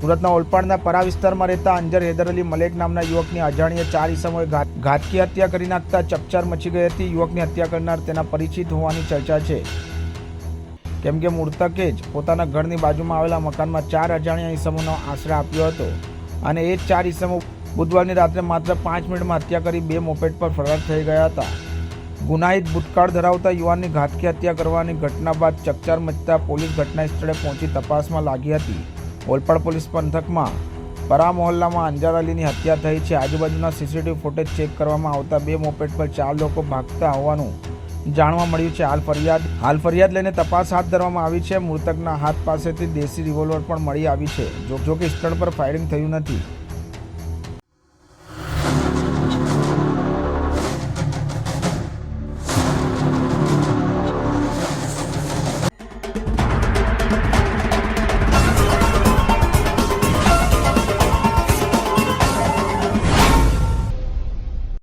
સુરતના ઓલપાડના પરા વિસ્તારમાં રહેતા અંજર હેદર અલી મલેક નામના યુવકની અજાણ્ય ચાર ઈસમોએ ઘાત- ઘાતકી હત્યા કરી નાખતા ચકચાર મચી ગઈ હતી. યુવકની હત્યા કરનાર તેના પરિચિત હોવાની ચર્ચા છે. કેમ કે મૃતકે જ પોતાના ઘરની બાજુમાં આવેલા મકાનમાં ચાર અજાણ્યા ઈસમોનો આશરો આપ્યો હતો અને એ ચાર ઈસમો બુધવારની રાત્રે માત્ર પાંચ મિનિટમાં હત્યા કરી બે મોપેટ પર ફરાર થઈ ગયા હતા. ગુનાહિત ભૂતકાળ ધરાવતા યુવાનની ઘાતકી હત્યા કરવાની ઘટના બાદ ચકચાર મચતા પોલીસ ઘટના સ્થળે પહોંચી તપાસમાં લાગી હતી. ઓલપાડ પોલીસ પંથકમાં પરા મોહલ્લામાં અંજાર અલીની હત્યા થઈ છે. આજુબાજુના સીસીટીવી ફૂટેજ ચેક કરવામાં આવતા બે મોપેટ પર ચાર લોકો ભાગતા હોવાનું જાણવા મળ્યું છે. હાલ ફરિયાદ હાલ ફરિયાદ લઈને તપાસ હાથ ધરવામાં આવી છે. મૃતકના હાથ પાસેથી દેશી રિવોલ્વર પણ મળી આવી છે. જો કે સ્થળ પર ફાયરિંગ થયું નથી.